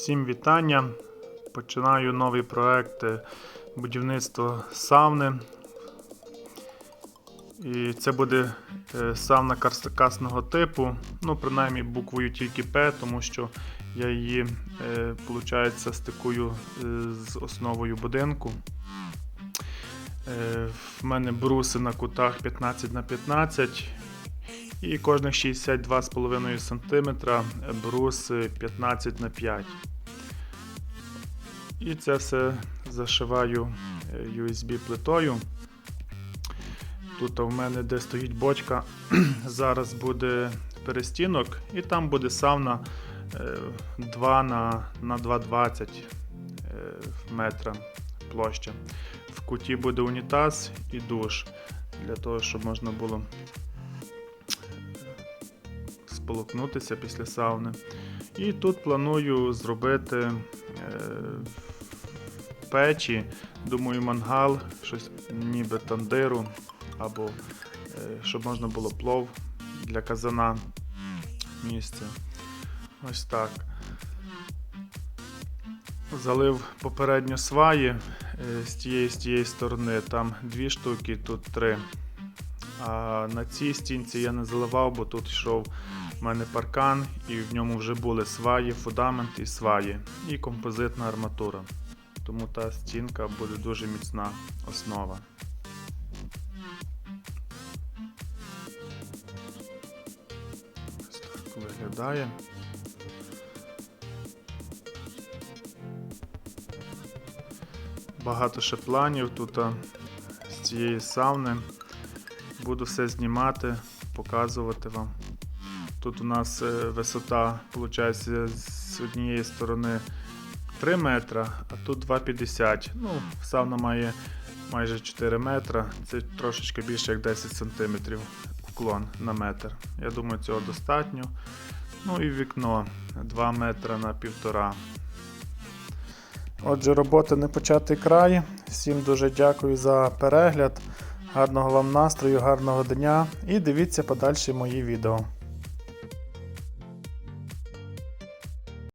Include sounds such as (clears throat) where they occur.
Всім вітання. Починаю новий проект е, будівництва сауни. І це буде е, сауна карстакасного типу. Ну, принаймні буквою тільки П, тому що я її, е, стикую е, з основою будинку. В мене бруси на кутах 15 на 15 і кожних 62,5 см брус 15 на 5 І це все зашиваю е, USB плитою. Тут у мене, де стоїть бочка, (clears throat) зараз буде перестінок, і там буде сауна е, 2 на, на 2,20 е, метра площа. В куті буде унітаз і душ для того, щоб можна було сполокнутися після сауни. І тут планую зробити е, печі, думаю, мангал, щось ніби тандиру, або е, щоб можна було плов для казана місце. Ось так. Залив попередньо сваї е, з тієї з тієї сторони, там дві штуки, тут три. А на цій стінці я не заливав, бо тут йшов у мене паркан, і в ньому вже були сваї, фундамент і сваї, і композитна арматура. Тому та стінка буде дуже міцна основа. Ось так виглядає. Багато ще планів тут з цієї сауни. Буду все знімати, показувати вам. Тут у нас е, висота, виходить, з однієї сторони 3 метра, а тут 2,50. Ну, сауна має майже 4 метра. Це трошечки більше як 10 сантиметрів уклон на метр. Я думаю, цього достатньо. Ну і вікно 2 метра на півтора. Отже, робота не початий край. Всім дуже дякую за перегляд. Гарного вам настрою, гарного дня і дивіться подальші мої відео.